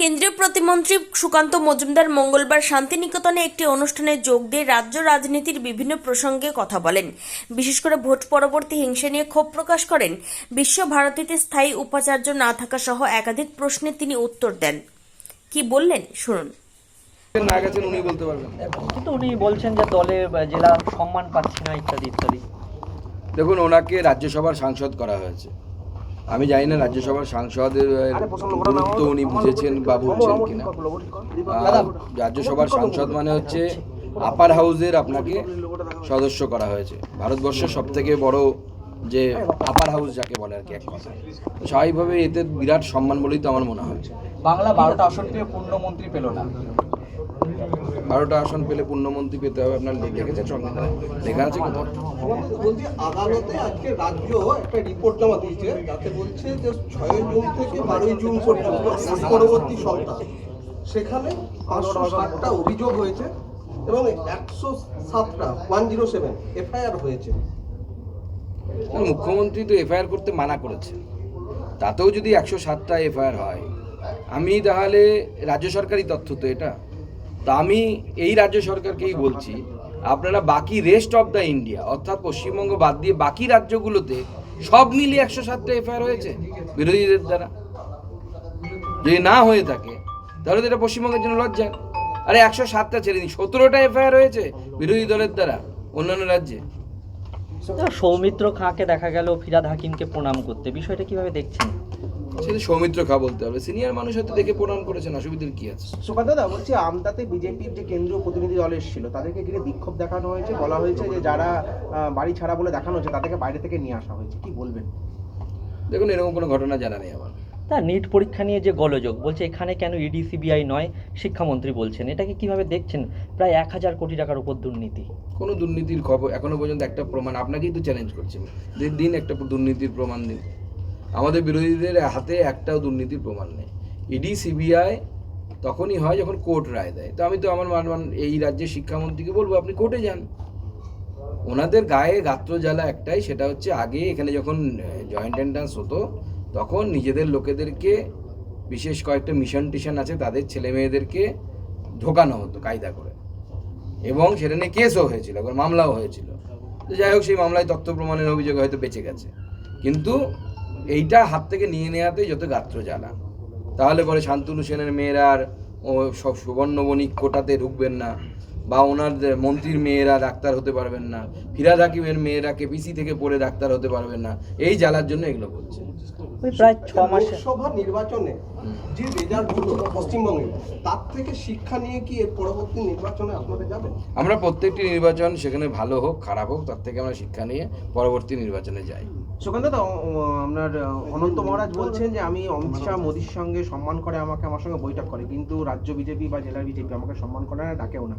কেন্দ্রীয় প্রতিমন্ত্রী সুকান্ত মজুমদার মঙ্গলবার শান্তিনিকেতনে একটি অনুষ্ঠানে যোগ দিয়ে রাজ্য রাজনীতির বিভিন্ন প্রসঙ্গে কথা বলেন। বিশেষ করে ভোট পরবর্তী হিংসা নিয়ে ক্ষোভ প্রকাশ করেন। বিশ্বভারতীতে স্থায়ী উপাচার্য না থাকা সহ একাধিক প্রশ্নে তিনি উত্তর দেন। কি বললেন? শুনুন। না গেছেন উনি বলতে পারবেন কিন্তু উনি বলছেন যে দলে জেলা সম্মান পাচ্ছি না ইত্যাদি ইত্যাদি। দেখুন ওনাকে রাজ্যসভার সাংসদ করা হয়েছে। আমি জানি না রাজ্যসভার সাংসদের গুরুত্ব উনি বুঝেছেন বা বুঝছেন কিনা। রাজ্যসভার সাংসদ মানে হচ্ছে আপার হাউজের আপনাকে সদস্য করা হয়েছে। ভারতবর্ষের সব থেকে বড় যে আপার হাউস যাকে বলে আর কি এক কথা স্বাভাবিকভাবে এতে বিরাট সম্মান বলেই তো আমার মনে হয়। বাংলা বারোটা আসন পেয়ে পূর্ণমন্ত্রী পেল না। বারোটা আসন পেলে পূর্ণমন্ত্রী পেতে হবে আপনার দেখেছেন সংবিধানে লেখা আছে। কোথাও? বলছি আদালতে আজকে রাজ্য একটা রিপোর্ট জমা দিয়েছে যাতে বলছে যে ছয় জুন থেকে বারোই জুন পর্যন্ত পরবর্তী সপ্তাহ সেখানে পাঁচশো ষাটটা অভিযোগ হয়েছে এবং একশো সাতটা ওয়ান জিরো সেভেন এফআইআর হয়েছে। মুখ্যমন্ত্রী তো এফআইআর করতে মানা করেছে তাতেও যদি একশো সাতটা এফআইআর হয়, আমি তাহলে রাজ্য সরকারি তথ্য তো এটা। আমি এই রাজ্য সরকারকেই বলছি, আপনারা বাকি রেস্ট অফ দ্য ইন্ডিয়া অর্থাৎ পশ্চিমবঙ্গ বাদ দিয়ে বাকি রাজ্যগুলোতে সব মিলিয়ে একশো সাতটা এফআইআর হয়েছে বিরোধীদের দ্বারা। যদি না হয়ে থাকে, তাহলে তো এটা পশ্চিমবঙ্গের জন্য লজ্জা। আরে একশো সাতটা ছেড়ে দিন, সতেরোটা এফআইআর হয়েছে বিরোধী দলের দ্বারা অন্যান্য রাজ্যে। সৌমিত্র খাঁকে দেখা গেল ফিরাদ হাকিমকে প্রণাম করতে। বিষয়টা কীভাবে দেখছেন? সেটা সৌমিত্র খা বলতে হবে। সিনিয়র মানুষ হয়তো দেখে প্রণাম করেছেন অসুবিধার কি আছে? সুকান্ত দাদা বলছি আমদাতে বিজেপির যে কেন্দ্রীয় প্রতিনিধি দল এসেছিল তাদেরকে ঘিরে বিক্ষোভ দেখানো হয়েছে বলা হয়েছে যে যারা আহ, বাড়ি ছাড়া বলে দেখানো হয়েছে তাদেরকে বাইরে থেকে নিয়ে আসা হয়েছে। কি বলবেন? দেখুন এরকম কোনো ঘটনা জানা নেই আমার। তা নিট পরীক্ষা নিয়ে যে গোলযোগ, বলছে এখানে কেন ইডি সিবিআই নয়, শিক্ষামন্ত্রী বলছেন, এটাকে কীভাবে দেখছেন? প্রায় এক হাজার কোটি টাকার উপর দুর্নীতি। কোনো দুর্নীতির খবর এখনও পর্যন্ত একটা প্রমাণ আপনাকেই তো চ্যালেঞ্জ করছি। দিন একটা দুর্নীতির প্রমাণ দিন। আমাদের বিরোধীদের হাতে একটাও দুর্নীতির প্রমাণ নেই। ইডি সিবিআই তখনই হয় যখন কোর্ট রায় দেয়। তো আমি তো আমার মান এই রাজ্যের শিক্ষামন্ত্রীকে বলব, আপনি কোর্টে যান। ওনাদের গায়ে গাত্র জ্বালা একটাই, সেটা হচ্ছে আগে এখানে যখন জয়েন্ট এন্ট্রান্স হতো তখন নিজেদের লোকেদেরকে, বিশেষ কয়েকটা মিশন টিশন আছে, তাদের ছেলে মেয়েদেরকে ঢোকানো হতো কায়দা করে। এবং সেটা নিয়ে কেসও হয়েছিল, একবার মামলাও হয়েছিল। যাই হোক, সেই মামলায় তথ্য প্রমাণের অভিযোগ হয়তো বেঁচে গেছে। কিন্তু এইটা হাত থেকে নিয়ে নেওয়াতেই যত গাত্র জ্বালা। তাহলে পরে শান্তনু সেনের মেয়েরা আর ও সব সুবর্ণ বণিক কোটাতে ঢুকবেন না। বা ওনার মন্ত্রীর মেয়েরা ডাক্তার হতে পারবেন না ফিরাদ হাকিমের মেয়েরা কেপিসি থেকে পড়ে ডাক্তার হতে পারবেন না এই জ্বালার জন্য এগুলো করছে। প্রায় ছ মাসে। লোকসভা নির্বাচনে যে রেজাল্ট হলো পশ্চিমবঙ্গে তার থেকে শিক্ষা নিয়ে কি এর পরবর্তী নির্বাচনে আপনারা যাবেন? আমরা প্রত্যেকটি নির্বাচন সেখানে ভালো হোক খারাপ হোক তার থেকে আমরা শিক্ষা নিয়ে পরবর্তী নির্বাচনে যাই। সুকান্ত দা আপনার অনন্ত মহারাজ বলছেন যে আমি অমিত শাহ মোদির সঙ্গে সম্মান করে আমাকে আমার সঙ্গে বৈঠক করে কিন্তু রাজ্য বিজেপি বা জেলা বিজেপি আমাকে সম্মান করে না ডাকেও না।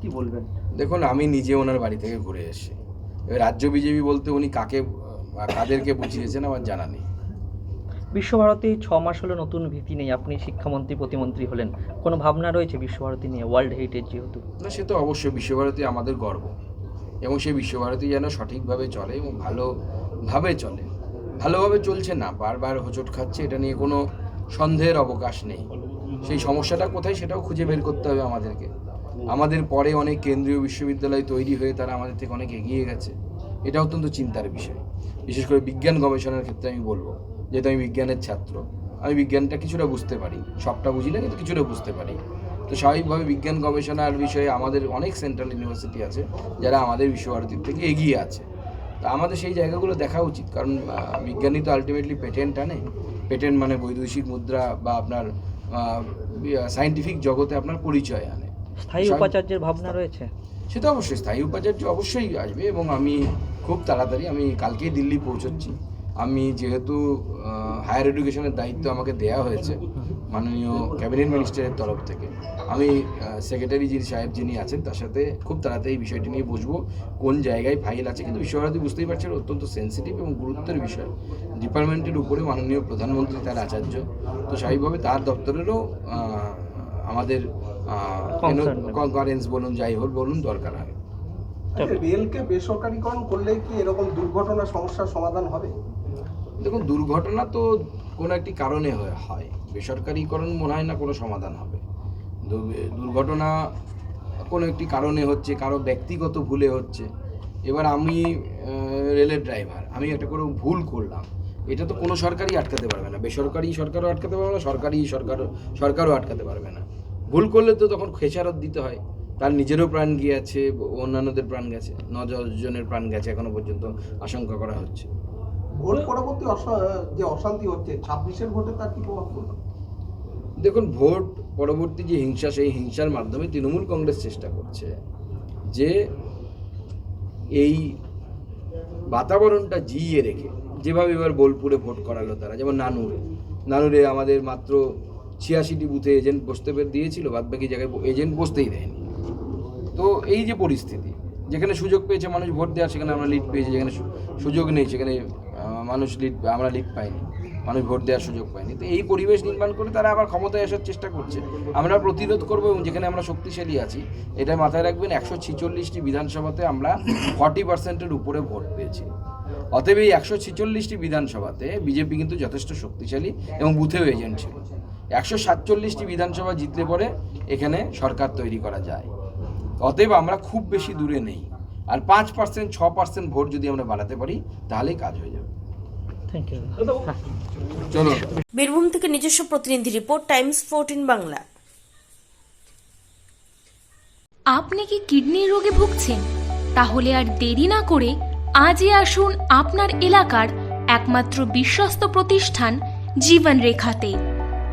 কি বলবেন? দেখুন আমি নিজে ওনার বাড়ি থেকে ঘুরে এসেছি। এবার রাজ্য বিজেপি বলতে উনি কাকে কাদেরকে বুঝিয়েছেন আমার জানা নেই। বিশ্বভারতী ছ মাস হলো নতুন ভীতি নেই আপনি শিক্ষামন্ত্রী প্রতিমন্ত্রী হলেন। কোনো ভাবনা রয়েছে বিশ্বভারতী নিয়ে ওয়ার্ল্ড হেরিটেজ যেহেতু? না সে তো অবশ্যই বিশ্বভারতী আমাদের গর্ব। এবং সেই বিশ্বভারতী যেন সঠিকভাবে চলে এবং ভালোভাবে চলে। ভালোভাবে চলছে না বারবার হোঁচট খাচ্ছে এটা নিয়ে কোনো সন্দেহের অবকাশ নেই। সেই সমস্যাটা কোথায় সেটাও খুঁজে বের করতে হবে আমাদেরকে। আমাদের পরে অনেক কেন্দ্রীয় বিশ্ববিদ্যালয় তৈরি হয়ে তারা আমাদের থেকে অনেক এগিয়ে গেছে। এটা অত্যন্ত চিন্তার বিষয়। বিশেষ করে বিজ্ঞান গবেষণার ক্ষেত্রে আমি বলব, যেহেতু আমি বিজ্ঞানের ছাত্র, আমি বিজ্ঞানটা কিছুটা বুঝতে পারি, সবটা বুঝি না কিন্তু কিছুটা বুঝতে পারি। তো স্বাভাবিকভাবে বিজ্ঞান গবেষণার বিষয়ে আমাদের অনেক সেন্ট্রাল ইউনিভার্সিটি আছে, যারা আমাদের বিশ্বভারতীর থেকে এগিয়ে আছে। তা আমাদের সেই জায়গাগুলো দেখা উচিত, কারণ বিজ্ঞানী তো আলটিমেটলি পেটেন্ট আনে। পেটেন্ট মানে বৈদেশিক মুদ্রা বা আপনার সায়েন্টিফিক জগতে আপনার পরিচয় আনে। স্থায়ী উপাচার্যের ভাবনা রয়েছে? সেটা অবশ্যই স্থায়ী উপাচার্য অবশ্যই আসবে এবং আমি খুব তাড়াতাড়ি আমি কালকেই দিল্লি পৌঁছচ্ছি। আমি যেহেতু হায়ার এডুকেশনের দায়িত্ব আমাকে দেয়া হয়েছে মাননীয় ক্যাবিনেট মিনিস্টারের তরফ থেকে। আমি সেক্রেটারি যিনি সাহেব যিনি আছেন তার সাথে খুব তাড়াতাড়ি এই বিষয়টি নিয়ে বসবো। কোন জায়গায় ফাইল আছে কিন্তু বিশ্বভারতী বুঝতেই পারছেন অত্যন্ত সেন্সিটিভ এবং গুরুত্বের বিষয়। ডিপার্টমেন্টের উপরে মাননীয় প্রধানমন্ত্রী তার আচার্য। তো স্বাভাবিকভাবে তার দপ্তরেরও আমাদের. কনফারেন্স বলুন যাই হোক বলুন দরকার হয়। রেলকে বেসরকারীকরণ করলে কি এরকম দুর্ঘটনা সমস্যার সমাধান হবে? দেখুন দুর্ঘটনা তো কোনো একটি কারণে হয় বেসরকারিকরণ মনে হয় না কোনো সমাধান হবে। দুর্ঘটনা কোনো একটি কারণে হচ্ছে কারও ব্যক্তিগত ভুলে হচ্ছে। এবার আমি আহ, রেলের ড্রাইভার আমি একটা করে ভুল করলাম। এটা তো কোনো সরকারই আটকাতে পারবে না। বেসরকারি সরকারও আটকাতে পারবে না সরকারি সরকারও সরকারও আটকাতে পারবে না। ভুল করলে তো তখন খেসারত দিতে হয়। তার নিজেরও প্রাণ গিয়েছে অন্যান্যদের প্রাণ গেছে ন জনের প্রাণ গেছে এখনও পর্যন্ত আশঙ্কা করা হচ্ছে। ভোট পরবর্তী যে অশান্তি হচ্ছে ছাব্বিশের ভোটে তার কি প্রভাব পড়বে দেখুন ভোট পরবর্তী যে হিংসা সেই হিংসার মাধ্যমে তৃণমূল কংগ্রেস চেষ্টা করছে যে এই বাতাবরণটা জিইয়ে রেখে যেভাবে এবার বোলপুরে ভোট করালো তারা যেমন নানুরে। নানুরে আমাদের মাত্র ছিয়াশিটি বুথে এজেন্ট বসতে দিয়েছিল বাদ বাকি জায়গায় এজেন্ট বসতেই দেয়নি। তো এই যে পরিস্থিতি, যেখানে সুযোগ পেয়েছে মানুষ ভোট দেওয়ার, সেখানে আমরা লিড পেয়েছি, যেখানে সুযোগ নেই, সেখানে মানুষ লিড আমরা লিড পাইনি, মানুষ ভোট দেওয়ার সুযোগ পায়নি তো এই পরিবেশ নির্মাণ করে তারা আবার ক্ষমতায় আসার চেষ্টা করছে। আমরা প্রতিরোধ করব এবং যেখানে আমরা শক্তিশালী আছি, এটা মাথায় রাখবেন, একশো ছিচল্লিশটি বিধানসভাতে আমরা ফর্টি পার্সেন্টের উপরে ভোট পেয়েছি। অতএব এই একশো ছিচল্লিশটি বিধানসভাতে বিজেপি কিন্তু যথেষ্ট শক্তিশালী এবং বুথেও এজেন্ট ছিল। একশো সাতচল্লিশটি বিধানসভা জিতলে পরে এখানে সরকার তৈরি করা যায়। অতএব আমরা খুব বেশি দূরে নেই। আর পাঁচ পার্সেন্ট ছ পার্সেন্ট ভোট যদি আমরা বাড়াতে পারি তাহলেই কাজ হয়ে যাবে। চলো। বীরভূম থেকে নিজস্ব প্রতিনিধি রিপোর্ট টাইমস ফোরটিন বাংলা। আপনি কি কিডনি রোগে ভুগছেন? তাহলে আর দেরি না করে আজই আসুন আপনার এলাকার একমাত্র বিশ্বস্ত প্রতিষ্ঠান জীবন রেখাতে